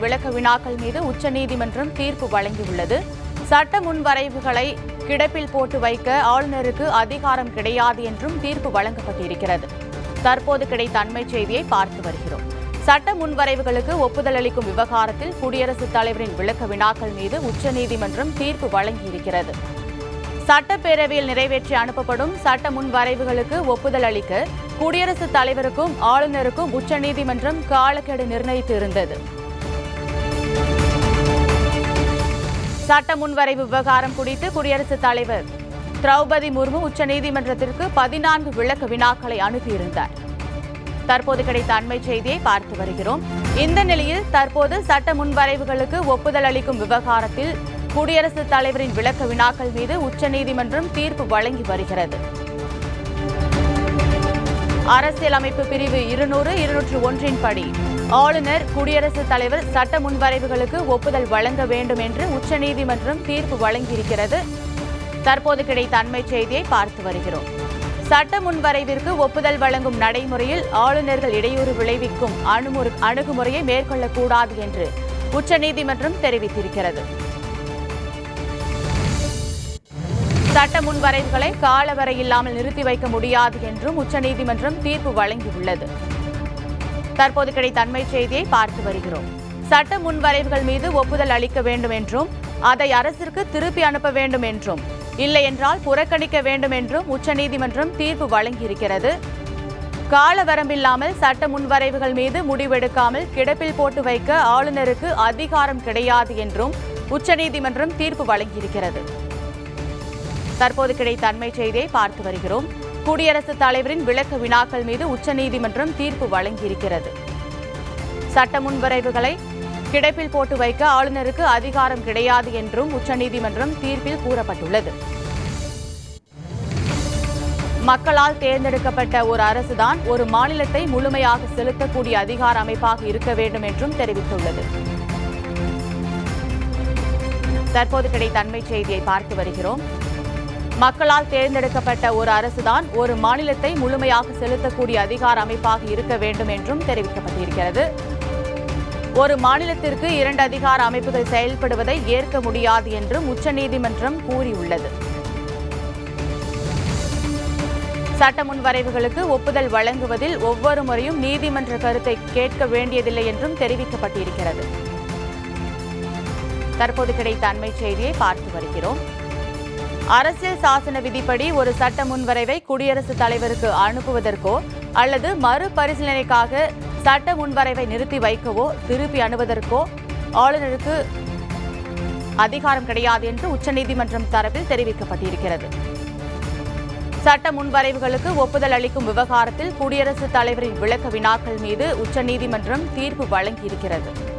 விளக்க வினாக்கள் மீது உச்சநீதிமன்றம் தீர்ப்பு வழங்கியுள்ளது. சட்ட முன்வரைவுகளை கிடப்பில் போட்டு வைக்க ஆளுநருக்கு அதிகாரம் கிடையாது என்றும் தீர்ப்பு வழங்கப்பட்டிருக்கிறது. தற்போது கிடைத்த அண்மை செய்தியை பார்த்து வருகிறோம். சட்ட முன்வரைவுகளுக்கு ஒப்புதல் அளிக்கும் விவகாரத்தில் குடியரசுத் தலைவரின் விளக்க வினாக்கள் மீது உச்சநீதிமன்றம் தீர்ப்பு வழங்கியிருக்கிறது. சட்டப்பேரவையில் நிறைவேற்றி அனுப்பப்படும் சட்ட முன்வரைவுகளுக்கு ஒப்புதல் அளிக்க குடியரசுத் தலைவருக்கும் ஆளுநருக்கும் உச்சநீதிமன்றம் காலக்கெடு நிர்ணயித்து சட்ட முன்வரைவு விவகாரம் குறித்து குடியரசுத் தலைவர் திரௌபதி முர்மு உச்சநீதிமன்றத்திற்கு பதினான்கு விளக்க வினாக்களை அனுப்பியிருந்தார். தற்போது கிடைத்த அண்மை செய்தியை பார்த்து வருகிறோம். இந்த நிலையில் தற்போது சட்ட முன்வரைவுகளுக்கு ஒப்புதல் அளிக்கும் விவகாரத்தில் குடியரசுத் தலைவரின் விளக்க வினாக்கள் மீது உச்சநீதிமன்றம் தீர்ப்பு வழங்கி வருகிறது. அரசியலமைப்பு பிரிவு இருநூறு இருநூற்று ஒன்றின் படி ஆளுநர் குடியரசுத் தலைவர் சட்ட முன்வரைவுகளுக்கு ஒப்புதல் வழங்க வேண்டும் என்று உச்சநீதிமன்றம் தீர்ப்பு வழங்கியிருக்கிறது. தற்போது கிடைத்த அண்மை செய்தியை பார்த்து வருகிறோம். சட்ட முன்வரைவிற்கு ஒப்புதல் வழங்கும் நடைமுறையில் ஆளுநர்கள் இடையூறு விளைவிக்கும் அணுமுறை அணுகுமுறையை மேற்கொள்ளக்கூடாது என்று உச்சநீதிமன்றம் தெரிவித்திருக்கிறது. சட்ட முன்வரைவுகளை காலவரை இல்லாமல் நிறுத்தி வைக்க முடியாது என்றும் உச்சநீதிமன்றம் தீர்ப்பு வழங்கியுள்ளது. தற்போது கிடைத்த அண்மை செய்தியை பார்த்து வருகிறோம். சட்ட முன்வரைவுகள் மீது ஒப்புதல் அளிக்க வேண்டும் என்றும் அதை அரசிற்கு திருப்பி அனுப்ப வேண்டும் என்றும் இல்லை என்றால் புறக்கணிக்க வேண்டும் என்றும் உச்சநீதிமன்றம் தீர்ப்பு வழங்கியிருக்கிறது. கால வரம்பில்லாமல் சட்ட முன்வரைவுகள் மீது முடிவெடுக்காமல் கிடப்பில் போட்டு வைக்க ஆளுநருக்கு அதிகாரம் கிடையாது என்றும் உச்சநீதிமன்றம் தீர்ப்பு வழங்கியிருக்கிறது. தற்போது கிடைத்த அண்மை செய்தியை பார்த்து வருகிறோம். குடியரசுத் தலைவரின் விளக்க வினாக்கள் மீது உச்சநீதிமன்றம் தீர்ப்பு வழங்கியிருக்கிறது. சட்ட முன்வரைவுகளை கிடப்பில் போட்டு வைக்க ஆளுநருக்கு அதிகாரம் கிடையாது என்றும் உச்சநீதிமன்றம் தீர்ப்பில் கூறப்பட்டுள்ளது. மக்களால் தேர்ந்தெடுக்கப்பட்ட ஒரு அரசுதான் ஒரு மாநிலத்தை முழுமையாக செலுத்தக்கூடிய அதிகார அமைப்பாக இருக்க வேண்டும் என்றும் தெரிவித்துள்ளது. தற்போது கிடைத்த அண்மை செய்தியை பார்த்து வருகிறோம். மக்களால் தேர்ந்தெடுக்கப்பட்ட ஒரு அரசுதான் ஒரு மாநிலத்தை முழுமையாக செலுத்தக்கூடிய அதிகார அமைப்பாக இருக்க வேண்டும் என்றும் தெரிவிக்கப்பட்டிருக்கிறது. ஒரு மாநிலத்திற்கு இரண்டு அதிகார அமைப்புகள் செயல்படுவதை ஏற்க முடியாது என்றும் உச்சநீதிமன்றம் கூறியுள்ளது. சட்ட முன்வரைவுகளுக்கு ஒப்புதல் வழங்குவதில் ஒவ்வொரு முறையும் நீதிமன்ற கருத்தை கேட்க வேண்டியதில்லை என்றும் தெரிவிக்கப்பட்டிருக்கிறது. தற்போது கிடைத்த அண்மை செய்தியை பார்த்து வருகிறோம். அரசியல் சாசன விதிப்படி ஒரு சட்ட முன்வரைவை குடியரசுத் தலைவருக்கு அனுப்புவதற்கோ அல்லது மறுபரிசீலனைக்காக சட்ட முன்வரைவை நிறுத்தி வைக்கவோ திருப்பி அணுவதற்கோ ஆளுநருக்கு அதிகாரம் கிடையாது என்று உச்சநீதிமன்றம் தரப்பில் தெரிவிக்கப்பட்டிருக்கிறது. சட்ட முன்வரைவுகளுக்கு ஒப்புதல் அளிக்கும் விவகாரத்தில் குடியரசுத் தலைவரின் விளக்க வினாக்கள் மீது உச்சநீதிமன்றம் தீர்ப்பு வழங்கியிருக்கிறது.